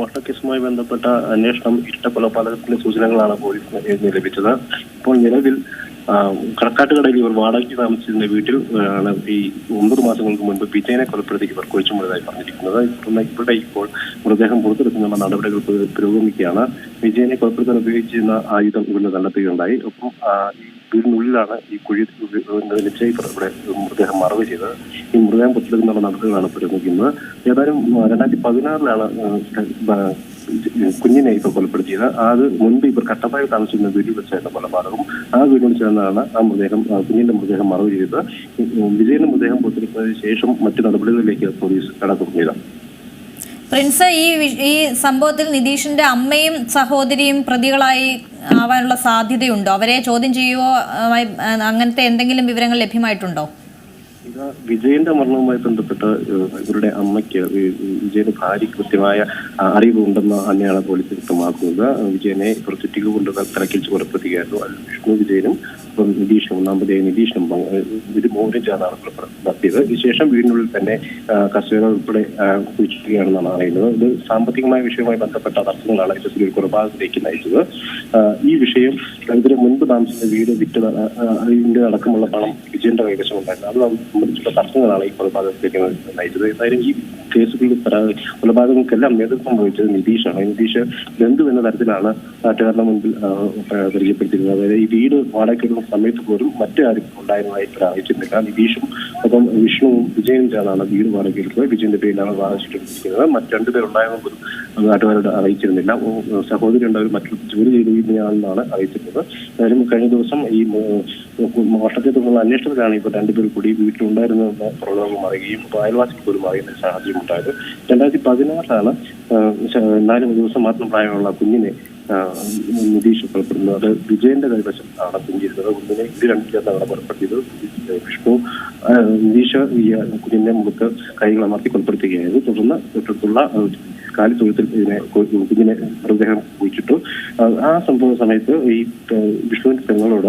മോഷണക്കേസുമായി ബന്ധപ്പെട്ട അന്വേഷണം ഇഷ്ട കൊലപാതകത്തിന്റെ സൂചനകളാണ് പോലീസിന് ലഭിച്ചത്. ഇപ്പോൾ നിലവിൽ കടക്കാട്ടുകടയിൽ ഇവർ വാടകയ്ക്ക് താമസിച്ചിരുന്ന വീട്ടിൽ ആണ് ഈ ഒമ്പത് മാസങ്ങൾക്ക് മുൻപ് വിജയനെ കൊലപ്പെടുത്തി ഇവർ കുഴിച്ചുമുള്ളതായി പറഞ്ഞിരിക്കുന്നത്. തുടർന്ന് ഇവിടെ ഇപ്പോൾ മൃതദേഹം പുറത്തെടുക്കുന്ന നടപടികൾ പുര- പുരോഗമിക്കുകയാണ്. വിജയനെ കൊലപ്പെടുത്താൻ ഉപയോഗിച്ചിരുന്ന ആയുധം ഇവിടുന്ന് കണ്ടെത്തുകയുണ്ടായി. ഒപ്പം വീടിനുള്ളിലാണ് ഈ കുഴി നിശ്ചയി ഇവിടെ മൃതദേഹം മറവ് ചെയ്തത്. ഈ മൃതദേഹം പുറത്തെടുക്കുന്ന നടപടികളാണ് പുരോഗമിക്കുന്നത് ഏതായാലും രണ്ടായിരത്തി പതിനാറിലാണ് കുഞ്ഞിനെ ഇപ്പൊ കൊലപ്പെടുത്തിയത്. അത് മുൻപ് ഇവർ കട്ടപ്പായ താമസിക്കുന്ന വീട്ടിൽ വെച്ചായിരുന്നു കൊലപാതകം. ആ വീട്ടിൽ ചേർന്നാണ് ആ മൃതദേഹം കുഞ്ഞിന്റെ മൃതദേഹം മറവ് ചെയ്തത്. വിജയന്റെ മൃതദേഹം പുറത്തെടുത്തതിന് ശേഷം മറ്റു നടപടികളിലേക്ക് പോലീസ് കടക്കുന്നു പ്രിൻസ് ഈ ഈ സംഭവത്തിൽ നിതീഷിന്റെ അമ്മയും സഹോദരിയും പ്രതികളായി ആവാനുള്ള സാധ്യതയുണ്ടോ? അവരെ ചോദ്യം ചെയ്യുവോ? അങ്ങനത്തെ എന്തെങ്കിലും വിവരങ്ങൾ ലഭ്യമായിട്ടുണ്ടോ? വിജയന്റെ മരണവുമായി ബന്ധപ്പെട്ട് ഇവരുടെ അമ്മയ്ക്ക് വിജയന്റെ ഭാര്യയ്ക്ക് കൃത്യമായ അറിവ് അറിവുണ്ടെന്ന് തന്നെയാണ് പോലീസ് വ്യക്തമാക്കുന്നത്. വിജയനെ ഇവർ ചുറ്റിക കൊണ്ട് കൊലപ്പെടുത്തുകയായിരുന്നു വിഷ്ണു വിജയനും ഇപ്പം നിതീഷ് ഒന്നാമത് നിതീഷും ഇത് മോഹനും ചേർന്നാണ് നടത്തിയത്. ഇതിനുശേഷം വീടിനുള്ളിൽ തന്നെ കർഷകർ ഉൾപ്പെടെ കുഴിച്ചിരിക്കുകയാണെന്നാണ് അറിയുന്നത്. ഇത് സാമ്പത്തികമായ വിഷയവുമായി ബന്ധപ്പെട്ട തടസ്സങ്ങളാണ് എച്ച് എസ് ഒരു കൊലപാതകത്തിലേക്ക് നയിച്ചത്. ഈ വിഷയം ഇതിന് മുൻപ് താമസിച്ച വീട് വിറ്റ് അതിന്റെ അടക്കമുള്ള പണം വിജയന്റെ കൈവശം ഉണ്ടായിരുന്നു. അത് സംബന്ധിച്ചുള്ള തർക്കങ്ങളാണ് ഈ കൊലപാതകത്തിലേക്ക് നയിച്ചത്. എന്തായാലും ഈ പരാ- കൊലപാതകങ്ങൾക്കെല്ലാം നേതൃത്വം വഹിച്ചത് നിതീഷാണ്. നിതീഷ് ബന്ധു എന്ന തരത്തിലാണ് നാട്ടുകാരുടെ മുൻപിൽ പരിചയപ്പെടുത്തിയിരുന്നത്. അതായത് ഈ വീട് വാടകയ്ക്കെടുക്കുന്ന സമയത്ത് പോലും മറ്റാരും ഉണ്ടായിരുന്നതായി അറിയിച്ചിരുന്നില്ല നിതീഷും ഒപ്പം വിഷ്ണുവും വിജയൻ ചേർന്നാണ് വീട് വാടകയ്ക്കെടുക്കുന്നത് വിജയന്റെ പേരിലാണ് വാടകച്ചിട്ടിരിക്കുന്നത് മറ്റു രണ്ടുപേരുണ്ടായിരുന്ന പോലും നാട്ടുകാരോട് അറിയിച്ചിരുന്നില്ല. സഹോദരി ഉണ്ടായവർ മറ്റു ജോലി ചെയ്തിരുന്നയാളെന്നാണ് അറിയിച്ചിരുന്നത്. എന്തായാലും കഴിഞ്ഞ ദിവസം ഈ മോഷണത്തെ തുടർന്നുള്ള അന്വേഷണത്തിലാണ് ഇപ്പോൾ രണ്ടുപേർ കൂടി വീട്ടിലുണ്ടായിരുന്ന പ്രകടനം അറിയുകയും ഇപ്പോൾ അയൽവാസികൾ പോലും അറിയുന്ന സാഹചര്യം ഉണ്ടായത്. രണ്ടായിരത്തി പതിനാറിലാണ് നാല് ദിവസം മാത്രം പ്രായമുള്ള കുഞ്ഞിനെ നിതീഷ് കൊലപ്പെടുന്നത് അത് വിജയന്റെ കൈവശം ആണ് കുഞ്ഞിരുന്നത് കുഞ്ഞിനെ ഇത് രണ്ടിലാണ് അവിടെ കൊലപ്പെടുത്തിയത് വിഷ്ണു. നിതീഷ് ഈ കുഞ്ഞിന്റെ മുഖത്ത് കൈകൾ അമർത്തി കൊലപ്പെടുത്തുകയായിരുന്നു. തുടർന്ന് തൊട്ടടുത്തുള്ള കാലി തൊഴുത്തിൽ ഇതിനെ കുഞ്ഞിനെ മൃതദേഹം കുഴിച്ചിട്ടു. ആ, സംഭവ സമയത്ത് ഈ വിഷ്ണുവിന്റെ പെങ്ങളോട്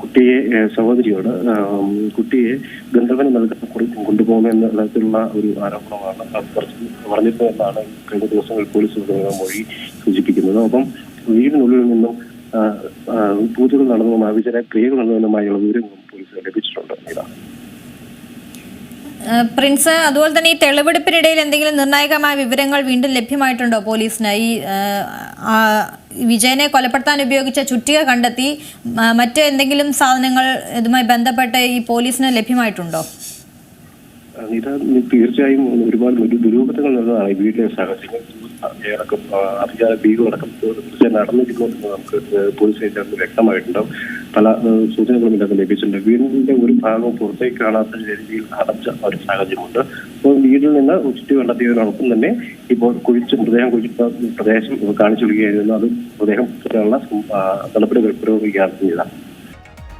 കുട്ടിയെ സഹോദരിയോട് കുട്ടിയെ ഗന്ധർവന് നൽകാൻ കുറി- കൊണ്ടുപോകുമെന്ന തരത്തിലുള്ള ഒരു ആരോപണമാണ് പറഞ്ഞിരുന്നതെന്നാണ് കഴിഞ്ഞ ദിവസങ്ങളിൽ പോലീസ് മൊഴി സൂചിപ്പിക്കുന്നത്. അപ്പം വീടിനുള്ളിൽ നിന്നും പൂജകൾ നടന്നതും ആവിചാര ക്രിയകൾ നടന്നതുമായുള്ള വിവരങ്ങളും പോലീസ് ലഭിച്ചിട്ടുണ്ട് പ്രിൻസ് അതുപോലെ തന്നെ ഈ തെളിവെടുപ്പിനിടയിൽ എന്തെങ്കിലും നിർണായകമായ വിവരങ്ങൾ വീണ്ടും ലഭ്യമായിട്ടുണ്ടോ പോലീസിന്? ഈ വിജയനെ കൊലപ്പെടുത്താൻ ഉപയോഗിച്ച ചുറ്റിക കണ്ടെത്തി മറ്റ് എന്തെങ്കിലും സാധനങ്ങൾ ഇതുമായി ബന്ധപ്പെട്ട് ഈ പോലീസിന് ലഭ്യമായിട്ടുണ്ടോ? ഇത് തീർച്ചയായും ഒരുപാട് ഒരു ദുരൂഹതകൾ നടന്നതാണ് വീട്ടിലെ സാഹചര്യങ്ങൾ. ഏറെക്കും അഭിജാത ഭീകരടക്കം തീർച്ചയായും നടന്നിരിക്കുമെന്ന് നമുക്ക് പോലീസ് ചേർന്ന് വ്യക്തമായിട്ടുണ്ടാവും. പല സൂചനകളും ഇതിനകത്ത് ലഭിച്ചിട്ടുണ്ട്. വീടിന്റെ ഒരു ഭാഗം പുറത്തേക്ക് കാണാത്ത രീതിയിൽ അടച്ച ഒരു സാഹചര്യമുണ്ട്. അപ്പോൾ വീട്ടിൽ നിന്ന് ചുറ്റി കണ്ടെത്തിയതിനോടൊപ്പം തന്നെ ഇപ്പോൾ കുഴിച്ച് മൃതദേഹം കുഴിച്ച പ്രദേശം കാണിച്ചു വിടുകയായിരുന്നു അത് മൃതദേഹം നടപടികൾ പുരോഗമിക്കുകയാണ് ചെയ്തത്.